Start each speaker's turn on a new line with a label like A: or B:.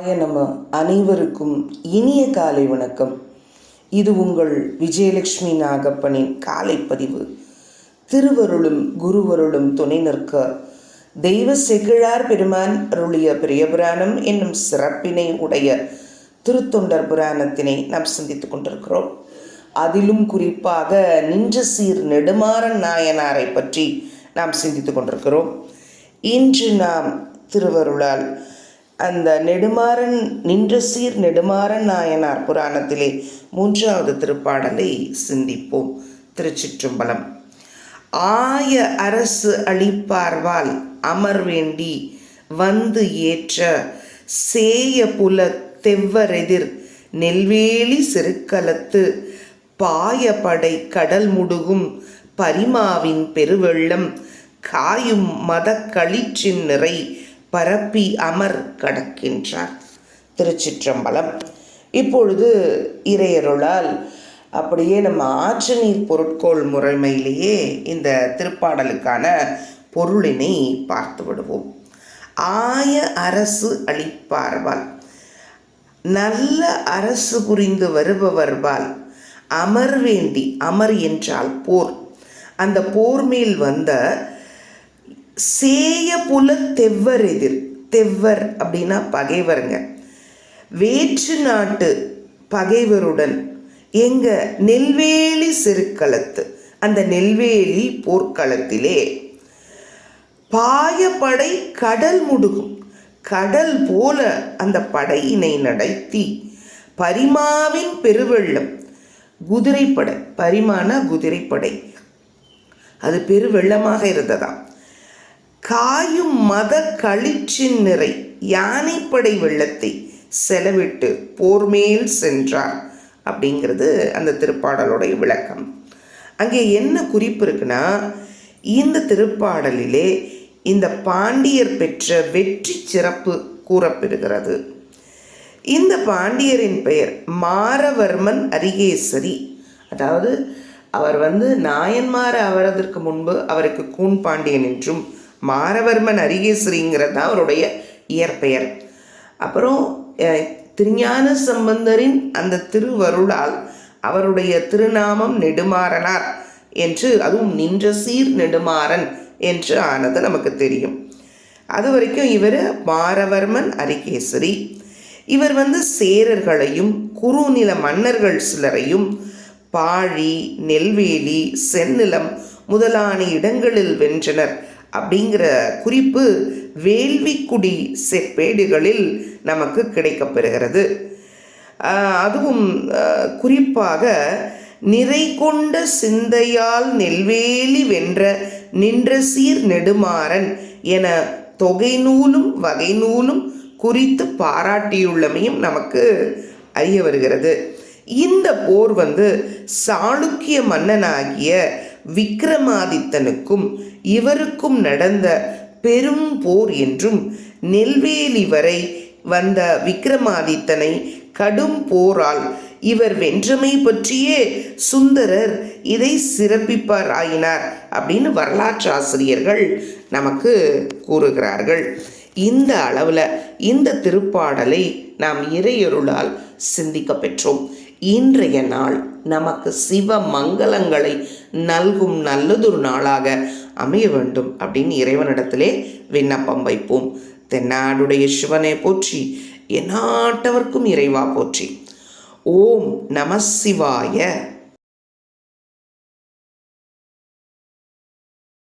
A: நம்ம அனைவருக்கும் இனிய காலை வணக்கம். இது உங்கள் விஜயலட்சுமி நாகப்பனின் காலை பதிவு. திருவருளும் குருவருளும் துணை நிற்க தெய்வ செகிழார் பெருமான் அருளிய பிரியபுராணம் என்னும் சிறப்பினை உடைய திருத்தொண்டர் புராணத்தினை நாம் சிந்தித்துக் கொண்டிருக்கிறோம். அதிலும் குறிப்பாக நின்ற சீர் நெடுமாறன் நாயனாரை பற்றி நாம் சிந்தித்துக் கொண்டிருக்கிறோம். இன்று நாம் திருவருளால் அந்த நெடுமாறன் நின்ற சீர் நெடுமாறன் நாயனார் புராணத்திலே மூன்றாவது திருப்பாடலை சிந்திப்போம். திருச்சிற்றம்பலம். ஆய அரசு அளிப்பார்வால் அமர் வேண்டி வந்து ஏற்ற சேய புல தெவ்வரெதிர் நெல்வேலி சிறுக்கலத்து பாயபடை கடல் முடுகும் பரிமாவின் பெருவெள்ளம் காயும் மதக்களிற்றின் நிறை பரப்பி அமர் கடக்கின்றார். திருச்சிற்றம்பலம். இப்பொழுது இறையருளால் அப்படியே நம்ம ஆற்று நீர் பொருட்கோள் முறைமையிலேயே இந்த திருப்பாடலுக்கான பொருளினை பார்த்து விடுவோம். ஆய அரசு அளிப்பார்வால் நல்ல அரசு புரிந்து வருபவர்வால் அமர் வேண்டி அமர் என்றால் போர். அந்த போர் மேல் வந்த சேய புல தெவ்வர் எதிர். தெவ்வர் அப்படின்னா பகைவருங்க. வேற்று நாட்டு பகைவருடன் எங்க நெல்வேலி சிறுக்களத்து அந்த நெல்வேலி போர்க்களத்திலே பாயப்படை கடல் முடுகும். கடல் போல அந்த படையினை நடத்தி பரிமாவின் பெருவெள்ளம். குதிரைப்படை பரிமான குதிரைப்படை. அது பெருவெள்ளமாக இருந்ததாம். காயும் மத களிற்றின் நிறை யானைப்படை வெள்ளத்தை செலவிட்டு போர்மேல் சென்றார் அப்படிங்கிறது அந்த திருப்பாடலுடைய விளக்கம். அங்கே என்ன குறிப்பு இருக்குன்னா இந்த திருப்பாடலிலே இந்த பாண்டியர் பெற்ற வெற்றி சிறப்பு கூறப்பெறுகிறது இந்த பாண்டியரின் பெயர் மாரவர்மன் அரிகேசரி. அதாவது அவர் வந்து நாயன்மார அவரதற்கு முன்பு அவருக்கு கூன் பாண்டியன் என்றும் மாரவர்மன் அரிகேசரிங்கிறது தான் அவருடைய இயற்பெயர். அப்புறம் திருஞான சம்பந்தரின் அந்த திருவருளால் அவருடைய திருநாமம் நெடுமாறனார் என்று அதுவும் நின்ற சீர் நெடுமாறன் என்று ஆனது நமக்கு தெரியும். அது வரைக்கும் இவர் மாரவர்மன் அரிகேசரி இவர் வந்து சேரர்களையும் குறுநில மன்னர்கள் சிலரையும் பாழி நெல்வேலி செந்நிலம் முதலான இடங்களில் வென்றனர். அப்படிங்கிற குறிப்பு வேள்விக்குடி செப்பேடுகளில் நமக்கு கிடைக்கப்பெறுகிறது. அதுவும் குறிப்பாக நிறை கொண்ட சிந்தையால் நெல்வேலி வென்ற நின்ற சீர் நெடுமாறன் என தொகை நூலும் வகை நூலும் குறித்து பாராட்டியுள்ளமையும் நமக்கு அறிய வருகிறது. இந்த போர் வந்து சாளுக்கிய மன்னனாகிய விக்ரமாதித்தனுக்கும் இவருக்கும் நடந்த பெரும் போர் என்றும் நெல்வேலி வரை வந்த விக்ரமாதித்தனை கடும் போரால் இவர் வென்றமை பற்றியே சுந்தரர் இதை சிறப்பிப்பார் ஆயினார் அப்படின்னு வரலாற்று ஆசிரியர்கள் நமக்கு கூறுகிறார்கள். இந்த அளவில் இந்த திருப்பாடலை நாம் இறையொருளால் சிந்திக்க பெற்றோம். இன்றைய நாள் நமக்கு சிவ மங்களங்களை நல்கும் நல்லதொரு நாளாக அமைய வேண்டும் அப்படின்னு இறைவனிடத்திலே விண்ணப்பம் வைப்போம். தென்னாடுடைய சிவனை போற்றி எந்நாட்டவர்க்கும் இறைவா போற்றி. ஓம் நம சிவாய